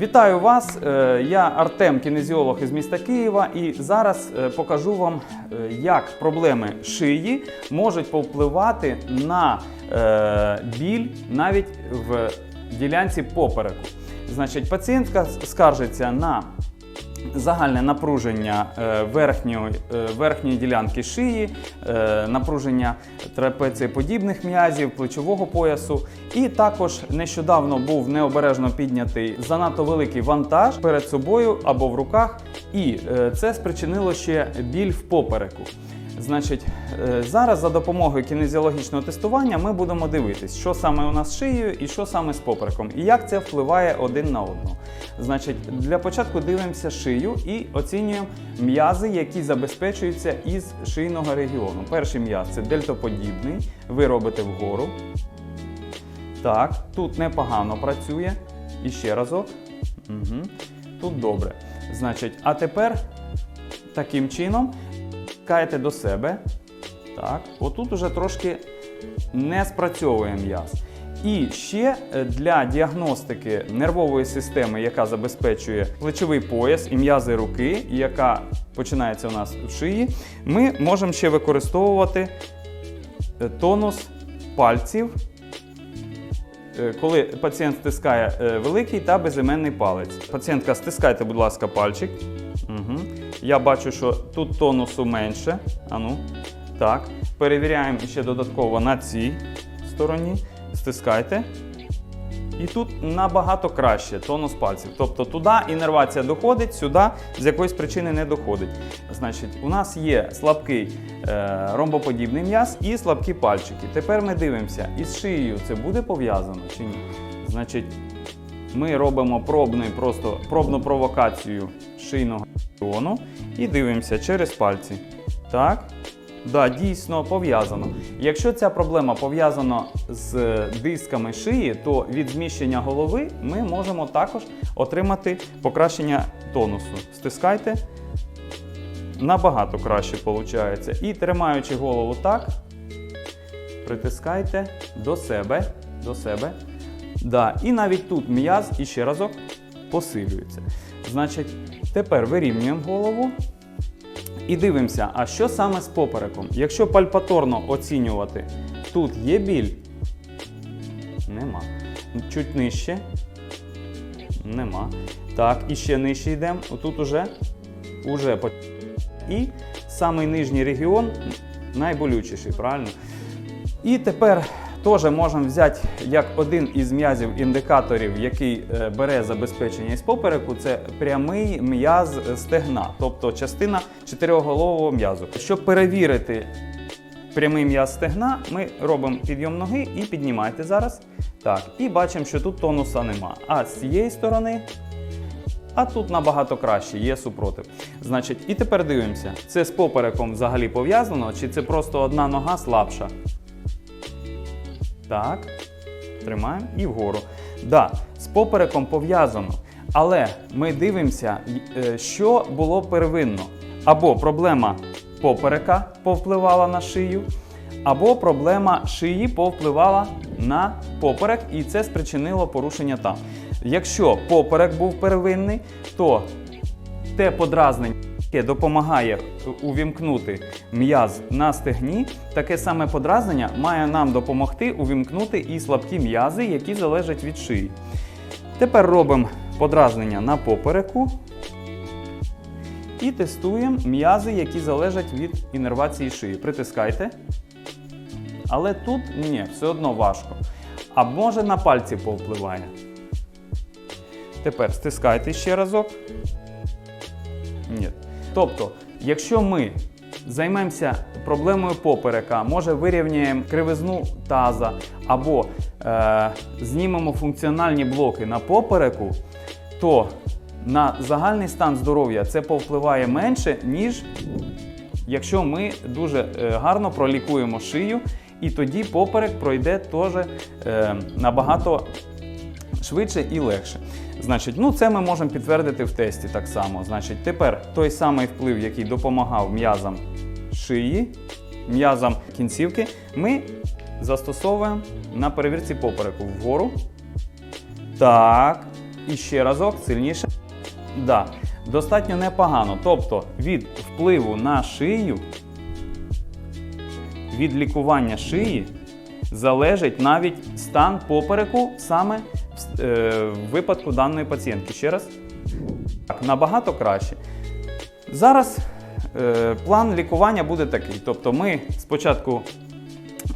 Вітаю вас! Е, Я Артем, кінезіолог із міста Києва, і зараз е, покажу вам, е, як проблеми шиї можуть повпливати на біль навіть в ділянці попереку. Значить, пацієнтка скаржиться на загальне напруження е, верхньої, е, верхньої ділянки шиї, е, напруження трапецієподібних м'язів, плечового поясу. І також нещодавно був необережно піднятий занадто великий вантаж перед собою або в руках, і це спричинило ще біль в попереку. Значить, е, зараз за допомогою кінезіологічного тестування ми будемо дивитись, що саме у нас з шиєю і що саме з попереком, і як це впливає один на одного. Значить, для початку дивимося шию і оцінюємо м'язи, які забезпечуються із шийного регіону. Перший м'яз це дельтоподібний, ви робите вгору. Так, тут непогано працює. І ще разок. Угу. Тут добре. Значить, а тепер таким чином каєте до себе. Так, отут уже трошки не спрацьовує м'яз. І ще е, для діагностики нервової системи, яка забезпечує плечовий пояс і м'язи руки, яка починається у нас в шиї, ми можемо ще використовувати е, тонус пальців, коли пацієнт стискає е, великий та безіменний палець. Пацієнтка, стискайте, будь ласка, пальчик. Угу. Я бачу, що тут тонусу менше. Ану. Так. Перевіряємо ще додатково на цій стороні. Стискайте. І тут набагато краще тонус пальців. Тобто туди інервація доходить, сюди з якоїсь причини не доходить. Значить, у нас є слабкий е, ромбоподібний м'яз і слабкі пальчики. Тепер ми дивимося, із шиєю це буде пов'язано чи ні. Значить, ми робимо пробний, просто пробну провокацію шийного регіону і дивимося через пальці. Так. Да, дійсно пов'язано. Якщо ця проблема пов'язана з дисками шиї, то від зміщення голови ми можемо також отримати покращення тонусу. Стискайте. Набагато краще виходить. І тримаючи голову так, притискайте до себе. До себе. Да. І навіть тут м'яз і ще разок посилюється. Значить, тепер вирівнюємо голову. І дивимося, а що саме з попереком? Якщо пальпаторно оцінювати, тут є біль? Нема. Чуть нижче. Нема. Так, і ще нижче йдемо. Отут уже. уже. І самий нижній регіон найболючіший, правильно? І тепер теж можемо взяти як один із м'язів індикаторів, який е, бере забезпечення із попереку, це прямий м'яз стегна, тобто частина чотириголового м'язу. Щоб перевірити прямий м'яз стегна, ми робимо підйом ноги і піднімайте зараз. Так, і бачимо, що тут тонуса нема. А з цієї сторони. А тут набагато краще, є супротив. Значить, і тепер дивимося, це з попереком взагалі пов'язано, чи це просто одна нога слабша. Так. Тримаємо і вгору. Да, з попереком пов'язано. Але ми дивимося, е, що було первинно. Або проблема поперека повпливала на шию, або проблема шиї повпливала на поперек, і це спричинило порушення там. Якщо поперек був первинний, то те подразнення, допомагає увімкнути м'яз на стегні, таке саме подразнення має нам допомогти увімкнути і слабкі м'язи, які залежать від шиї. Тепер робимо подразнення на попереку і тестуємо м'язи, які залежать від інервації шиї. Притискайте. Але тут ні, все одно важко. А може на пальці повпливає. Тепер стискайте ще разок. Ні. Тобто, якщо ми займемося проблемою поперека, може вирівняємо кривизну таза або е, знімемо функціональні блоки на попереку, то на загальний стан здоров'я це повпливає менше, ніж якщо ми дуже е, гарно пролікуємо шию, і тоді поперек пройде теж е, набагато швидше і легше. Значить, ну це ми можемо підтвердити в тесті так само. Значить, тепер той самий вплив, який допомагав м'язам шиї, м'язам кінцівки, ми застосовуємо на перевірці попереку вгору. Так. І ще разок сильніше. Да, достатньо непогано. Тобто від впливу на шию, від лікування шиї залежить навіть стан попереку саме в, е, випадку даної пацієнтки. Ще раз. Так, набагато краще. Зараз е, план лікування буде такий. Тобто ми спочатку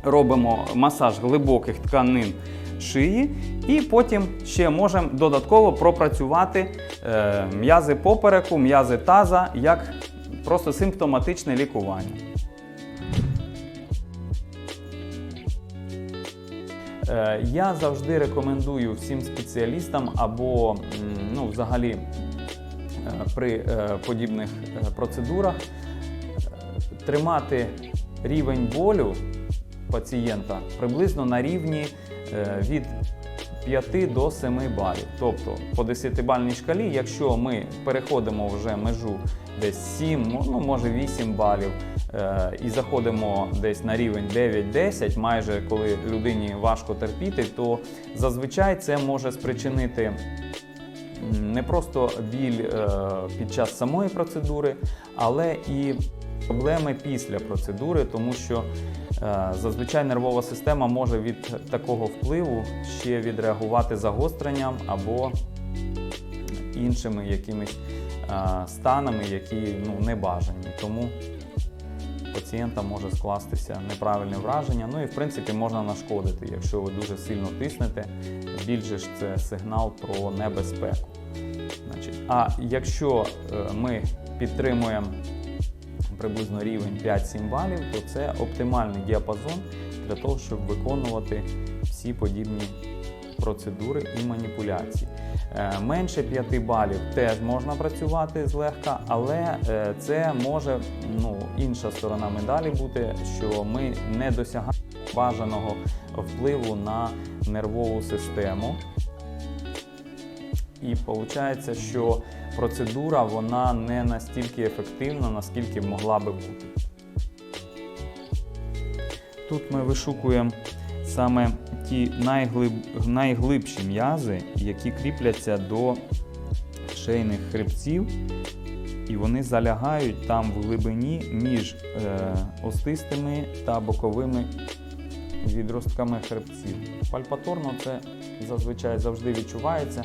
робимо масаж глибоких тканин шиї, і потім ще можемо додатково пропрацювати е, м'язи попереку, м'язи таза як просто симптоматичне лікування. Я завжди рекомендую всім спеціалістам або ну, взагалі е, при е, подібних е, процедурах е, тримати рівень болю пацієнта приблизно на рівні е, від 5 до 7 балів. Тобто по 10-бальній шкалі, якщо ми переходимо вже межу десь 7, ну може 8 балів, е, і заходимо десь на рівень 9-10, майже коли людині важко терпіти, то зазвичай це може спричинити не просто біль е, під час самої процедури, але і проблеми після процедури, тому що е, зазвичай нервова система може від такого впливу ще відреагувати загостренням або іншими якимись е, станами, які ну, не бажані. Тому пацієнта може скластися неправильне враження. Ну і в принципі можна нашкодити, якщо ви дуже сильно тиснете. Більше ж це сигнал про небезпеку. Значить, а якщо е, ми підтримуємо приблизно рівень 5-7 балів, то це оптимальний діапазон для того, щоб виконувати всі подібні процедури і маніпуляції. Е, Менше 5 балів теж можна працювати злегка, але е, це може ну, інша сторона медалі бути, що ми не досягаємо бажаного впливу на нервову систему. І виходить, що процедура вона не настільки ефективна, наскільки могла би бути. Тут ми вишукуємо саме ті найглиб... найглибші м'язи, які кріпляться до шийних хребців, і вони залягають там в глибині між е, остистими та боковими відростками хребців. Пальпаторно це зазвичай завжди відчувається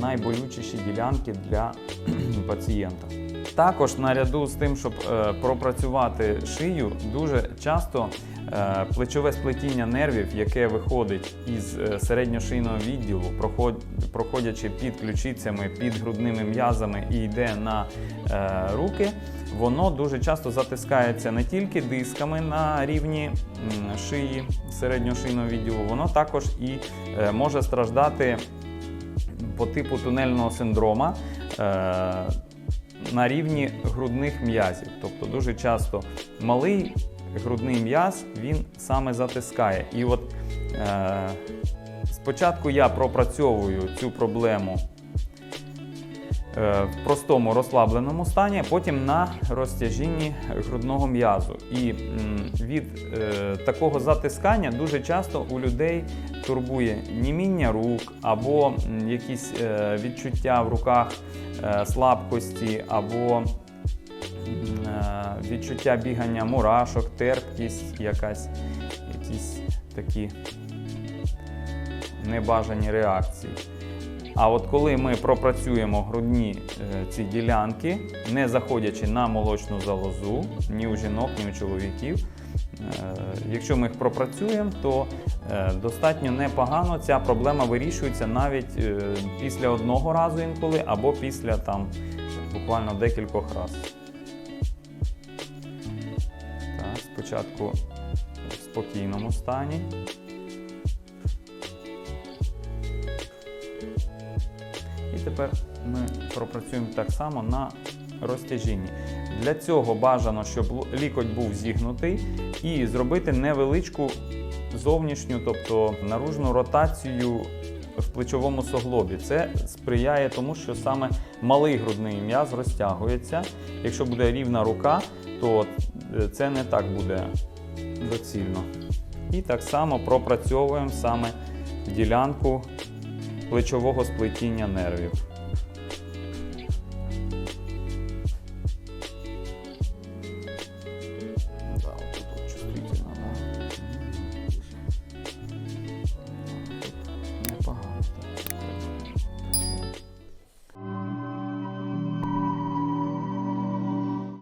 найболючіші ділянки для пацієнта. Також наряду з тим, щоб е, пропрацювати шию, дуже часто плечове сплетіння нервів, яке виходить із е, середньошийного відділу, проходячи під ключицями, під грудними м'язами і йде на е, руки, воно дуже часто затискається не тільки дисками на рівні шиї середньошийного відділу, воно також і е, може страждати по типу тунельного синдрома е, на рівні грудних м'язів. Тобто дуже часто малий грудний м'яз він саме затискає. І от е, спочатку я пропрацьовую цю проблему е, в простому розслабленому стані, потім на розтяжінні грудного м'язу. І м, від е, такого затискання дуже часто у людей турбує німіння рук або м, якісь е, відчуття в руках е, слабкості, або відчуття бігання мурашок, терпкість, якась, якісь такі небажані реакції. А от коли ми пропрацюємо грудні е, ці ділянки, не заходячи на молочну залозу ні у жінок, ні у чоловіків, е, якщо ми їх пропрацюємо, то е, достатньо непогано ця проблема вирішується навіть е, після одного разу інколи або після там буквально декількох разів. Спочатку в спокійному стані. І тепер ми пропрацюємо так само на розтяжінні. Для цього бажано, щоб лікоть був зігнутий, і зробити невеличку зовнішню, тобто наружну ротацію в плечовому суглобі. Це сприяє тому, що саме малий грудний м'яз розтягується. Якщо буде рівна рука, то це не так буде доцільно. І так само пропрацьовуємо саме ділянку плечового сплетіння нервів.